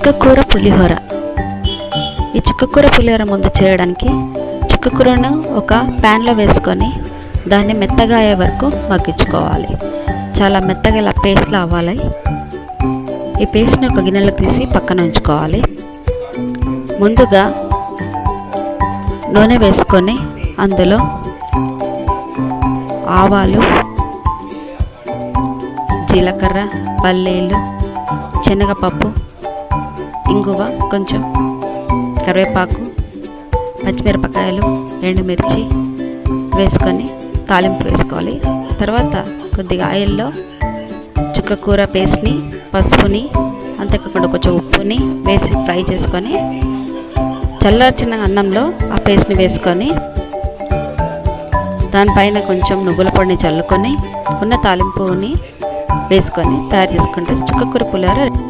చుక్కకూర పులిహోర. ఈ చుక్కకూర పులిహోర ముందు చేయడానికి చుక్కకూరను ఒక ప్యాన్లో వేసుకొని దాన్ని మెత్తగా అయ్యే వరకు మగ్గించుకోవాలి. చాలా మెత్తగా ఇలా పేస్ట్లా అవ్వాలి. ఈ పేస్ట్ని ఒక గిన్నెలో తీసి పక్కన ఉంచుకోవాలి. ముందుగా నూనె వేసుకొని అందులో ఆవాలు జీలకర్ర పల్లీలు శనగపప్పు ఇంగువ కొంచెం కరివేపాకు పచ్చిమిరపకాయలు ఎండుమిర్చి వేసుకొని తాలింపు వేసుకోవాలి. తర్వాత కొద్దిగా ఆయిల్లో చుక్కకూర పేస్ట్ని పసుపుని అంతేకాకుండా కొంచెం ఉప్పుని వేసి ఫ్రై చేసుకొని చల్లార్చిన అన్నంలో ఆ పేస్ట్ని వేసుకొని దానిపైన కొంచెం నువ్వుల పొడిని చల్లుకొని ఉన్న తాలింపుని వేసుకొని తయారు చేసుకుంటే చుక్కకూర పులిహోర